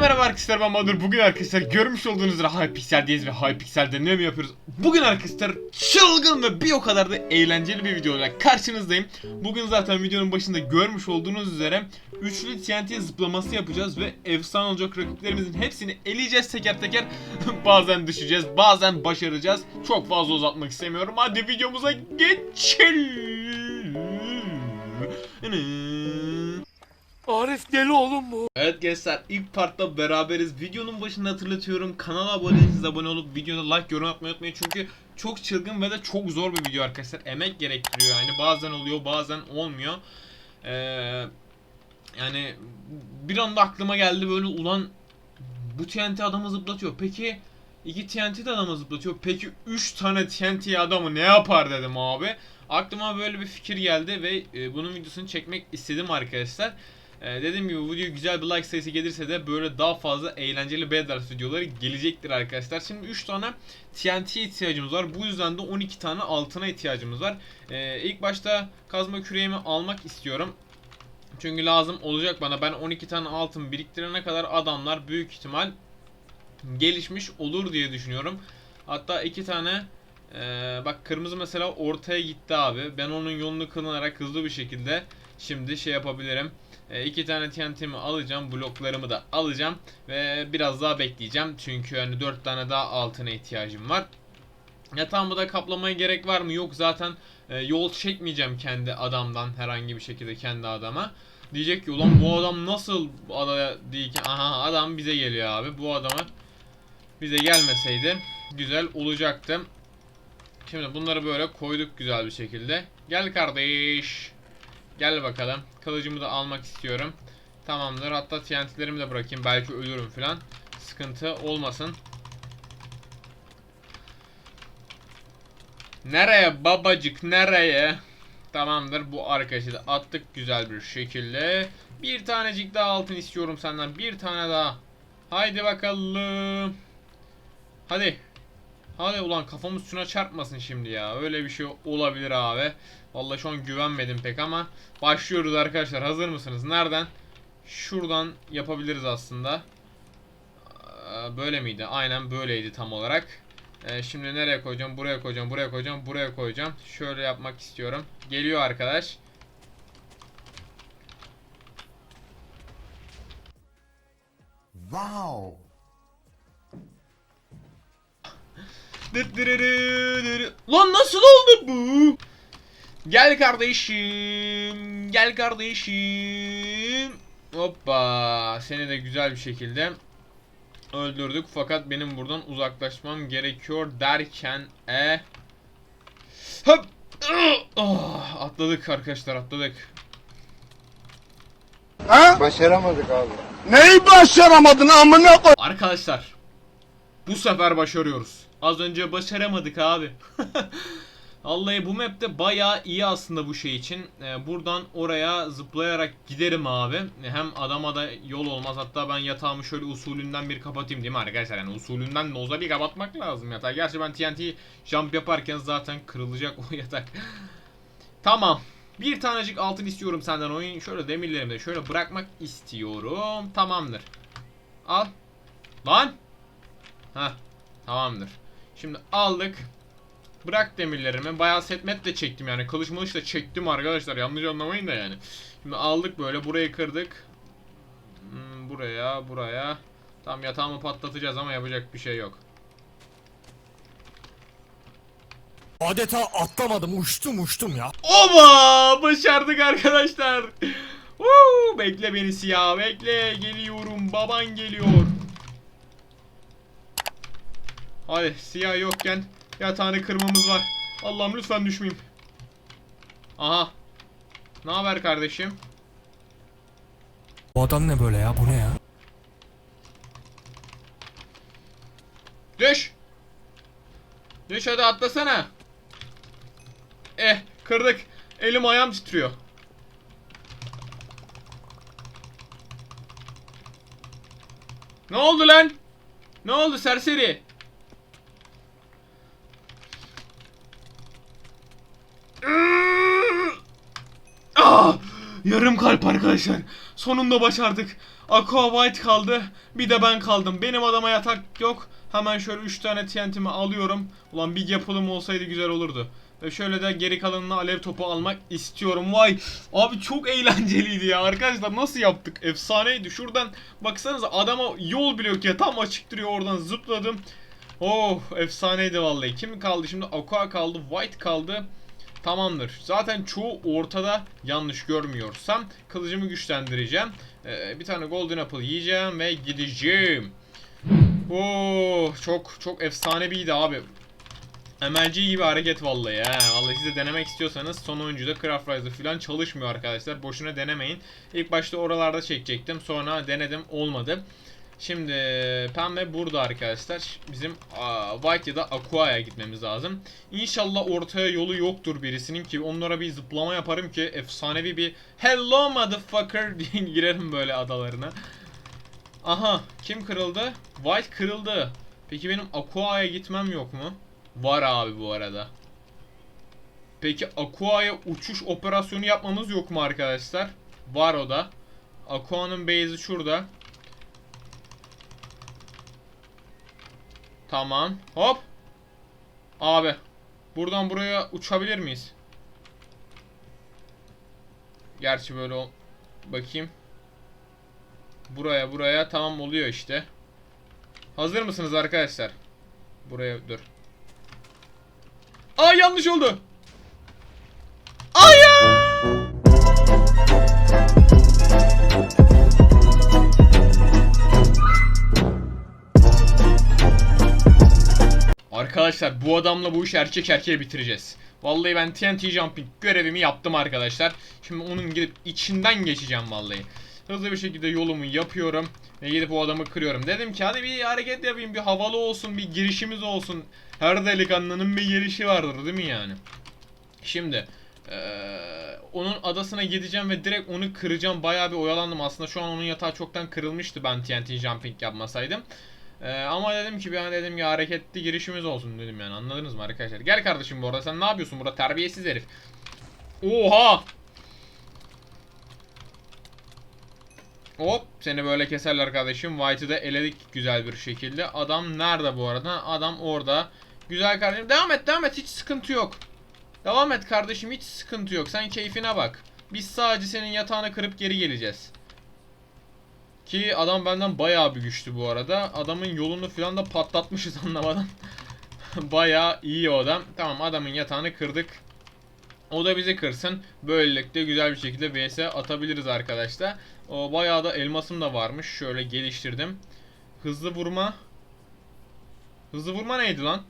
Merhaba arkadaşlar ben Bahadır. Bugün arkadaşlar görmüş olduğunuz üzere Hypixel'deyiz ve Hypixel'de ne mi yapıyoruz? Bugün arkadaşlar çılgın ve bir o kadar da eğlenceli bir videoyla karşınızdayım. Bugün zaten videonun başında görmüş olduğunuz üzere üçlü TNT zıplaması yapacağız ve efsane olacak rakiplerimizin hepsini eleyeceğiz teker teker. bazen düşeceğiz, bazen başaracağız. Çok fazla uzatmak istemiyorum. Hadi videomuza geçelim. Arif deli oğlum bu. Evet gençler ilk partta beraberiz. Videonun başında hatırlatıyorum. Kanala abone değilseniz abone olup videoda like yorum atmayı unutmayın. Çünkü çok çılgın ve de çok zor bir video arkadaşlar. Emek gerektiriyor yani. Bazen oluyor bazen olmuyor. Ee, yani bir anda aklıma geldi böyle ulan bu TNT adamı zıplatıyor. Peki iki TNT de adamı zıplatıyor. Peki 3 tane TNT adamı ne yapar dedim abi. Aklıma böyle bir fikir geldi ve e, bunun videosunu çekmek istedim arkadaşlar. Ee, dediğim gibi video güzel bir like sayısı gelirse de böyle daha fazla eğlenceli Bedwars videoları gelecektir arkadaşlar. Şimdi 3 tane TNT ihtiyacımız var. Bu yüzden de 12 tane altına ihtiyacımız var. Ee, ilk başta kazma küreğimi almak istiyorum. Çünkü lazım olacak bana. Ben 12 tane altın biriktirene kadar adamlar büyük ihtimal gelişmiş olur diye düşünüyorum. Hatta iki tane ee, bak kırmızı mesela ortaya gitti abi. Ben onun yolunu kılınarak hızlı bir şekilde şimdi şey yapabilirim. E, tane TNT'mi alacağım. Bloklarımı da alacağım. Ve biraz daha bekleyeceğim. Çünkü hani dört tane daha altına ihtiyacım var. Yatağımı da kaplamaya gerek var mı? Yok zaten e, yol çekmeyeceğim kendi adamdan herhangi bir şekilde kendi adama. Diyecek ki ulan bu adam nasıl adaya değil ki aha adam bize geliyor abi. Bu adamı bize gelmeseydi güzel olacaktı. Şimdi bunları böyle koyduk güzel bir şekilde. Gel kardeş. Gel bakalım. Kılıcımı da almak istiyorum. Tamamdır. Hatta TNT'lerimi de bırakayım. Belki ölürüm falan. Sıkıntı olmasın. Nereye babacık nereye? Tamamdır. Bu arkadaşı da attık güzel bir şekilde. Bir tanecik daha altın istiyorum senden. Bir tane daha. Haydi bakalım. Hadi. Hadi ulan kafamız şuna çarpmasın şimdi ya. Öyle bir şey olabilir abi. Vallahi şu an güvenmedim pek ama başlıyoruz arkadaşlar. Hazır mısınız? Nereden? Şuradan yapabiliriz aslında. Ee, Böyle miydi? Aynen böyleydi tam olarak. Ee, Şimdi nereye koyacağım? Buraya koyacağım, buraya koyacağım, buraya koyacağım. Şöyle yapmak istiyorum. Geliyor arkadaş. Wow. Lan nasıl oldu bu? Gel kardeşim. Gel kardeşim. Hoppa. Seni de güzel bir şekilde öldürdük. Fakat benim buradan uzaklaşmam gerekiyor derken e Hop. Ah, atladık arkadaşlar atladık. Ha? Başaramadık abi. Neyi başaramadın amına koy? Arkadaşlar bu sefer başarıyoruz. Az önce başaramadık abi. Vallahi bu map'te bayağı iyi aslında bu şey için. Ee, buradan oraya zıplayarak giderim abi. Hem adama da yol olmaz. Hatta ben yatağımı şöyle usulünden bir kapatayım değil mi arkadaşlar? Yani usulünden de olsa bir kapatmak lazım yatağı. Gerçi ben TNT jump yaparken zaten kırılacak o yatak. tamam. Bir tanecik altın istiyorum senden oyun. Şöyle demirlerimi de şöyle bırakmak istiyorum. Tamamdır. Al. Lan. Ha. Tamamdır. Şimdi aldık. Bırak demirlerimi. Bayağı setmet de çektim yani. Kılıç mılıç da çektim arkadaşlar. Yanlış anlamayın da yani. Şimdi aldık böyle. Burayı kırdık. Hmm, buraya, buraya. Tam yatağımı patlatacağız ama yapacak bir şey yok. Adeta atlamadım uçtum uçtum ya. Oba! Başardık arkadaşlar. Woo! Bekle beni siyah. Bekle. Geliyorum. Baban geliyor. Hadi siyah yokken yatağını kırmamız var. Allah'ım lütfen düşmeyeyim. Aha. Ne haber kardeşim? Bu adam ne böyle ya bu ne ya? Düş. Düş hadi atlasana. Eh kırdık. Elim ayağım titriyor. Ne oldu lan? Ne oldu serseri? Ah! Yarım kalp arkadaşlar. Sonunda başardık. Aqua White kaldı. Bir de ben kaldım. Benim adama yatak yok. Hemen şöyle 3 tane TNT'mi alıyorum. Ulan bir yapılım olsaydı güzel olurdu. Ve şöyle de geri kalanını alev topu almak istiyorum. Vay abi çok eğlenceliydi ya arkadaşlar nasıl yaptık? Efsaneydi. Şuradan baksanıza adama yol bile yok ya tam açık duruyor oradan zıpladım. Oh efsaneydi vallahi. Kim kaldı şimdi? Aqua kaldı, White kaldı. Tamamdır. Zaten çoğu ortada yanlış görmüyorsam kılıcımı güçlendireceğim. Ee, bir tane Golden Apple yiyeceğim ve gideceğim. Oh çok çok efsaneviydi abi. MLG gibi hareket vallahi ya. Vallahi siz de denemek istiyorsanız son oyuncuda Craft Riser falan çalışmıyor arkadaşlar. Boşuna denemeyin. İlk başta oralarda çekecektim. Sonra denedim olmadı. Şimdi pembe burada arkadaşlar. Bizim aa, White ya da Aqua'ya gitmemiz lazım. İnşallah ortaya yolu yoktur birisinin ki onlara bir zıplama yaparım ki efsanevi bir Hello motherfucker diye girerim böyle adalarına. Aha kim kırıldı? White kırıldı. Peki benim Aqua'ya gitmem yok mu? Var abi bu arada. Peki Aqua'ya uçuş operasyonu yapmamız yok mu arkadaşlar? Var o da. Aqua'nın base'i şurada. Tamam. Hop. Abi. Buradan buraya uçabilir miyiz? Gerçi böyle bakayım. Buraya buraya tamam oluyor işte. Hazır mısınız arkadaşlar? Buraya dur. Aa yanlış oldu. Hayır. Arkadaşlar bu adamla bu işi erkek erkeğe bitireceğiz. Vallahi ben TNT Jumping görevimi yaptım arkadaşlar. Şimdi onun gidip içinden geçeceğim vallahi. Hızlı bir şekilde yolumu yapıyorum. Ve gidip o adamı kırıyorum. Dedim ki hadi bir hareket yapayım. Bir havalı olsun. Bir girişimiz olsun. Her delikanlının bir girişi vardır değil mi yani? Şimdi eee, onun adasına gideceğim ve direkt onu kıracağım. Bayağı bir oyalandım. Aslında şu an onun yatağı çoktan kırılmıştı ben TNT Jumping yapmasaydım. Eee, ama dedim ki ben dedim ki hareketli girişimiz olsun dedim yani anladınız mı arkadaşlar? Gel kardeşim bu arada sen ne yapıyorsun burada terbiyesiz herif. Oha! Hop seni böyle keserler kardeşim. White'ı da eledik güzel bir şekilde. Adam nerede bu arada? Adam orada. Güzel kardeşim. Devam et devam et hiç sıkıntı yok. Devam et kardeşim hiç sıkıntı yok. Sen keyfine bak. Biz sadece senin yatağını kırıp geri geleceğiz. Ki adam benden bayağı bir güçlü bu arada. Adamın yolunu falan da patlatmışız anlamadan. bayağı iyi o adam. Tamam adamın yatağını kırdık. O da bizi kırsın. Böylelikle güzel bir şekilde vs atabiliriz arkadaşlar. O bayağı da elmasım da varmış. Şöyle geliştirdim. Hızlı vurma. Hızlı vurma neydi lan?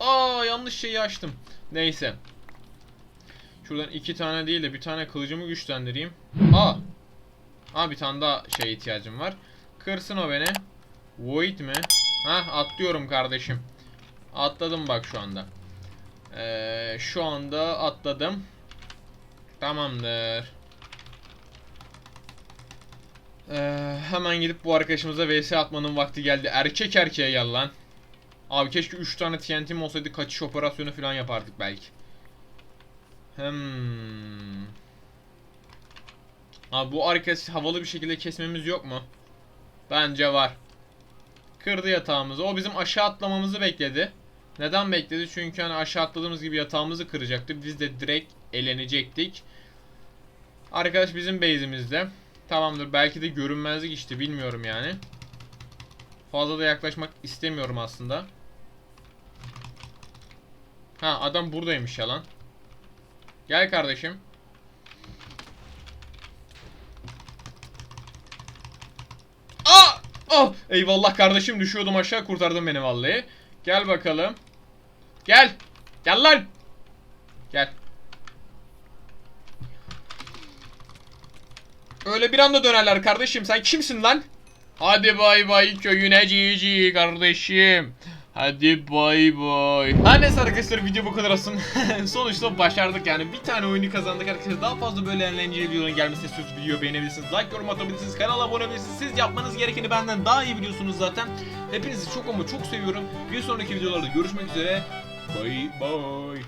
Aa yanlış şeyi açtım. Neyse. Şuradan iki tane değil de bir tane kılıcımı güçlendireyim. Aa. Aa bir tane daha şey ihtiyacım var. Kırsın o beni. Void mi? Hah atlıyorum kardeşim. Atladım bak şu anda. Ee, şu anda atladım. Tamamdır. Ee, hemen gidip bu arkadaşımıza vs atmanın vakti geldi. Erkek erkeğe gel lan. Abi keşke 3 tane TNT'm olsaydı kaçış operasyonu falan yapardık belki. Hmm. Abi bu arkadaşı havalı bir şekilde kesmemiz yok mu? Bence var. Kırdı yatağımızı. O bizim aşağı atlamamızı bekledi. Neden bekledi? Çünkü hani aşağı atladığımız gibi yatağımızı kıracaktı. Biz de direkt elenecektik. Arkadaş bizim base'imizde. Tamamdır. Belki de görünmezlik işte bilmiyorum yani. Fazla da yaklaşmak istemiyorum aslında. Ha adam buradaymış ya lan. Gel kardeşim. Aa! Oh! Eyvallah kardeşim düşüyordum aşağı kurtardın beni vallahi. Gel bakalım. Gel. Gel lan. Gel. Öyle bir anda dönerler kardeşim. Sen kimsin lan? Hadi bay bay köyüne cici kardeşim. Hadi bay bay. Her neyse arkadaşlar video bu kadar olsun. Sonuçta başardık yani. Bir tane oyunu kazandık arkadaşlar. Daha fazla böyle eğlenceli videoların gelmesini istiyorsanız video beğenebilirsiniz. Like yorum atabilirsiniz. Kanala abone olabilirsiniz. Siz yapmanız gerekeni benden daha iyi biliyorsunuz zaten. Hepinizi çok ama çok seviyorum. Bir sonraki videolarda görüşmek üzere. Bye bye.